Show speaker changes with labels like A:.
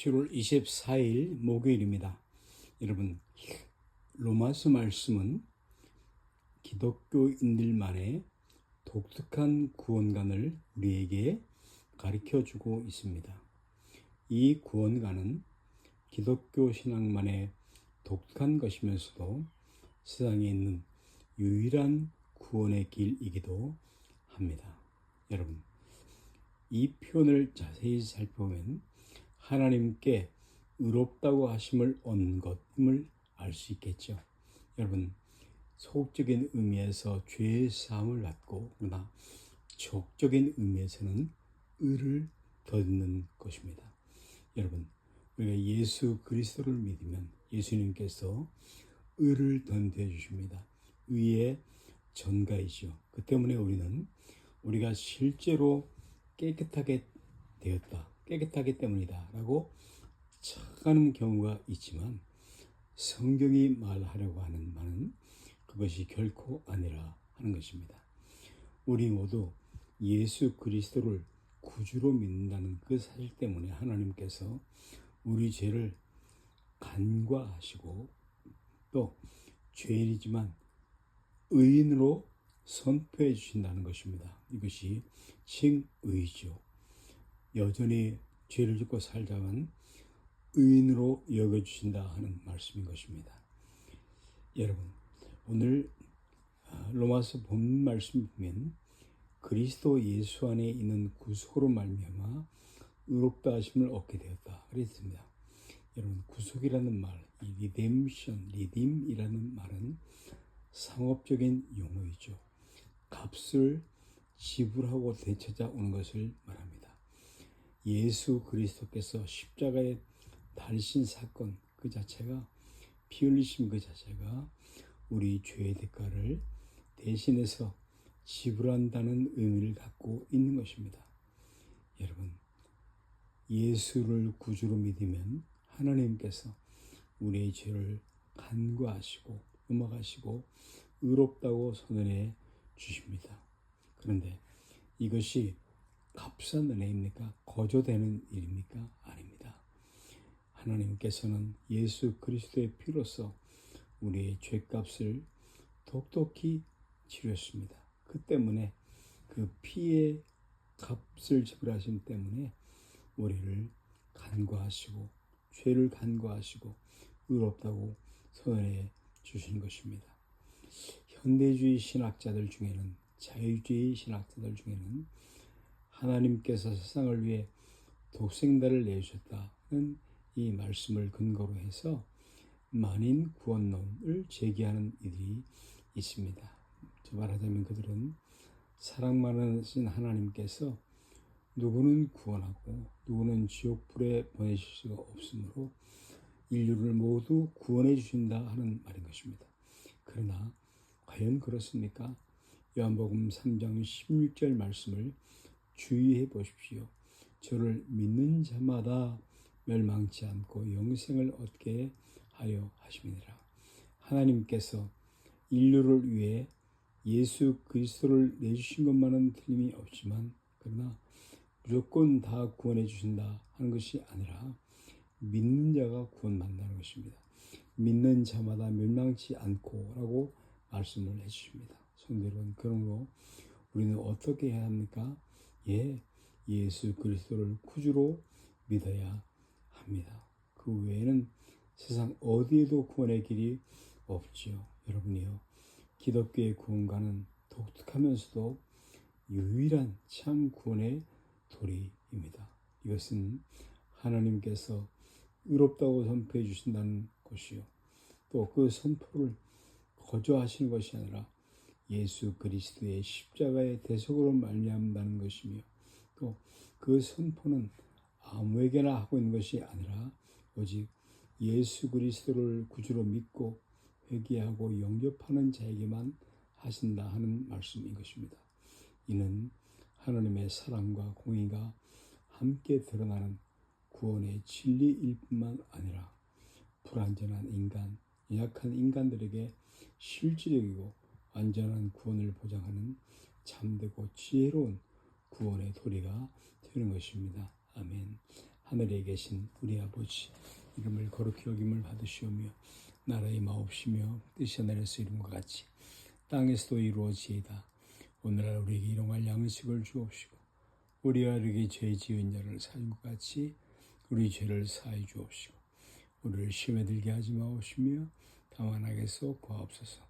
A: 7월 24일 목요일입니다. 여러분, 로마서 말씀은 기독교인들만의 독특한 구원관을 우리에게 가르쳐 주고 있습니다. 이 구원관은 기독교 신앙만의 독특한 것이면서도 세상에 있는 유일한 구원의 길이기도 합니다. 여러분, 이 표현을 자세히 살펴보면 하나님께 의롭다고 하심을 얻는 것임을 알 수 있겠죠. 여러분, 소극적인 의미에서 죄의 사함을 받고 그러나 적적인 의미에서는 의를 더듬는 것입니다. 여러분, 우리가 예수 그리스도를 믿으면 예수님께서 의를 던져 주십니다. 의의 전가이죠. 그 때문에 우리는 우리가 실제로 깨끗하게 되었다. 깨끗하기 때문이다. 라고 착각하는 경우가 있지만 성경이 말하려고 하는 말은 그것이 결코 아니라 하는 것입니다. 우리 모두 예수 그리스도를 구주로 믿는다는 그 사실 때문에 하나님께서 우리 죄를 간과하시고 또 죄인이지만 의인으로 선포해 주신다는 것입니다. 이것이 칭의죠. 여전히 죄를 짓고 살자면 의인으로 여겨 주신다 하는 말씀인 것입니다. 여러분, 오늘 아, 로마서 본 말씀 보면 그리스도 예수 안에 있는 구속으로 말미암아 의롭다 하심을 얻게 되었다 그랬습니다. 여러분 구속이라는 말, 이 리뎀션, 리딤이라는 말은 상업적인 용어이죠. 값을 지불하고 되찾아 오는 것을 말합니다. 예수 그리스도께서 십자가에 달신 사건 그 자체가 피 흘리심 그 자체가 우리 죄의 대가를 대신해서 지불한다는 의미를 갖고 있는 것입니다. 여러분, 예수를 구주로 믿으면 하나님께서 우리의 죄를 간과하시고 넘어가시고 의롭다고 선언해 주십니다. 그런데 이것이 값싼 은혜입니까? 거저되는 일입니까? 아닙니다. 하나님께서는 예수 그리스도의 피로서 우리의 죄값을 독독히 치렀습니다. 그 때문에 그 피의 값을 지불하신 때문에 우리를 간과하시고 죄를 간과하시고 의롭다고 선언해 주신 것입니다. 현대주의 신학자들 중에는 자유주의 신학자들 중에는 하나님께서 세상을 위해 독생자를 내주셨다는 이 말씀을 근거로 해서 만인 구원론을 제기하는 이들이 있습니다. 저 말하자면 그들은 사랑 많으신 하나님께서 누구는 구원하고 누구는 지옥불에 보내실 수가 없으므로 인류를 모두 구원해 주신다 하는 말인 것입니다. 그러나 과연 그렇습니까? 요한복음 3장 16절 말씀을 주의해 보십시오. 저를 믿는 자마다 멸망치 않고 영생을 얻게 하려 하심이니라. 하나님께서 인류를 위해 예수 그리스도를 내주신 것만은 틀림이 없지만 그러나 무조건 다 구원해 주신다 하는 것이 아니라 믿는 자가 구원받는다는 것입니다. 믿는 자마다 멸망치 않고라고 말씀을 해주십니다. 성도 여러분, 그러므로 우리는 어떻게 해야 합니까? 예, 예수 그리스도를 구주로 믿어야 합니다. 그 외에는 세상 어디에도 구원의 길이 없지요. 여러분이요. 기독교의 구원과는 독특하면서도 유일한 참 구원의 도리입니다. 이것은 하나님께서 의롭다고 선포해 주신다는 것이요. 또 그 선포를 거저하시는 것이 아니라 예수 그리스도의 십자가의 대속으로 말미암다는 것이며 또 그 선포는 아무에게나 하고 있는 것이 아니라 오직 예수 그리스도를 구주로 믿고 회개하고 영접하는 자에게만 하신다 하는 말씀인 것입니다. 이는 하나님의 사랑과 공의가 함께 드러나는 구원의 진리일 뿐만 아니라 불완전한 인간, 연약한 인간들에게 실질적이고 완전한 구원을 보장하는 참되고 지혜로운 구원의 도리가 되는 것입니다. 아멘. 하늘에 계신 우리 아버지 이름을 거룩히 여김을 받으시오며 나라의 마옵시며 뜻이 하늘에서 것 같이 땅에서도 이루어지이다 오늘날 우리에게 일용할 양식을 주옵시고 우리와 우리에게 죄 지은 자를 것 같이 우리 죄를 사해 주옵시고 우리를 시험에 들게 하지 마옵시며 다만 악에서 구하옵소서